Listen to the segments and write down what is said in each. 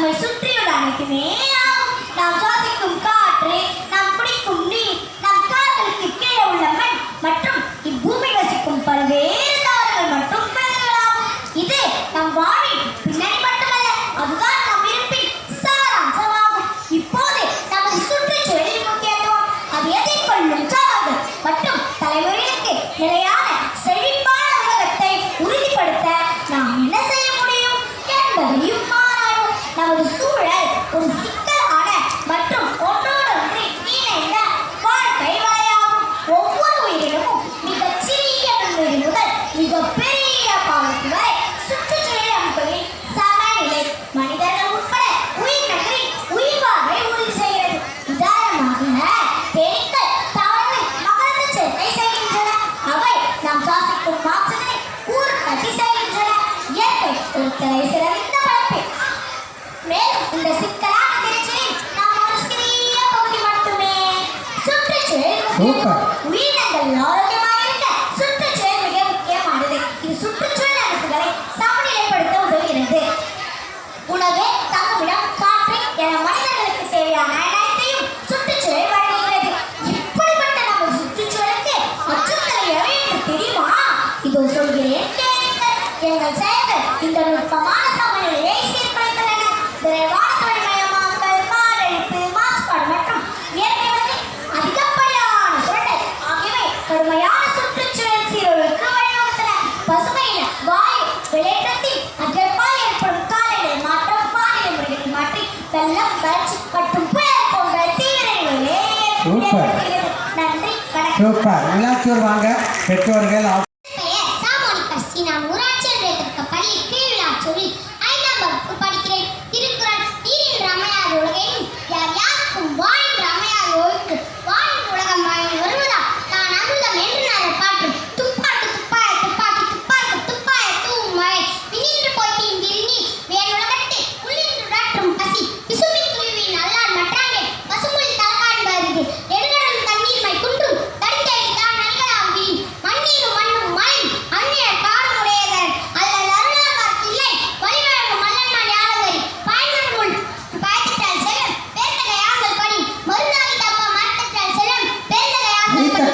người xuất tiêu đảng thì mẹ không làm cho thì cùng con இத்தனை சிறந்த படைப்பு மேலும் இந்த சிக்கலான திருச்சியில் நாம் ஒரு சிறிய பகுதி மட்டுமே சுற்றுச்சூழல் உயிரினங்கள் ஆரோக்கியமாக இருக்க சுற்றுச்சூழல் மிக முக்கியமானது. இது சுற்றுச்சூழல் அமைப்புகளை சமநிலைப்படுத்த உதவுகிறது. உணவு தங்குமிடம் காற்று என மனிதர்களுக்கு தேவையான அனைத்தையும் சுற்றுச்சூழல் வழங்குகிறது. இப்படிப்பட்ட நமது சுற்றுச்சூழலுக்கு அச்சுறுத்தலை எவை தெரியுமா? இதோ சொல்கிறேன் எங்கள் செயல்கள் இந்த நுட்பமான சமநிலையை சீர்குலைத்துள்ளன விரைவான மாசுபாடு மற்றும் இயற்கை வளத்தில் அதிகப்படியான சுரண்டல் ஆகியவை கடுமையான சுற்றுச்சூழல் மாற்றம் வானிலை முறைகளை மாற்றி வெள்ளம் வறட்சி மற்றும் புயல் போன்ற தீவிர நன்றி சூப்பர். எல்லாத்தையும் வாங்க. பெற்றோர்கள் திரு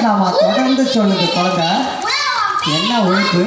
வேண்டாமா தொடர்ந்து சொல்லுது குழந்தை. என்ன ஒழுப்பு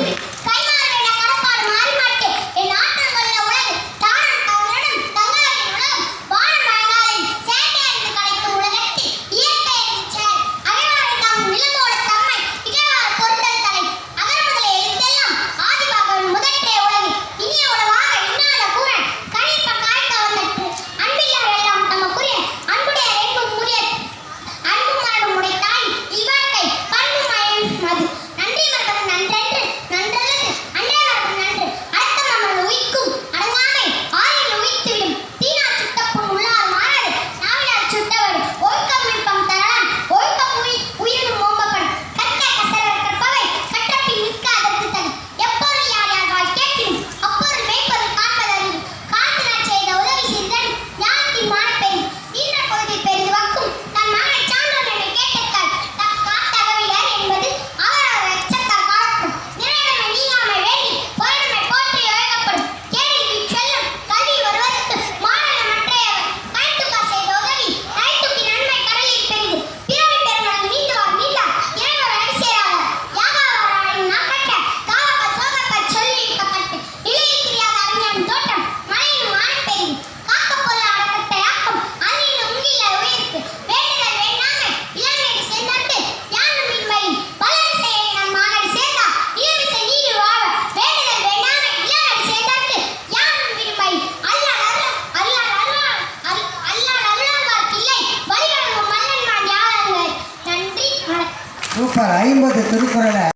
ஐம்பது திருக்குறளை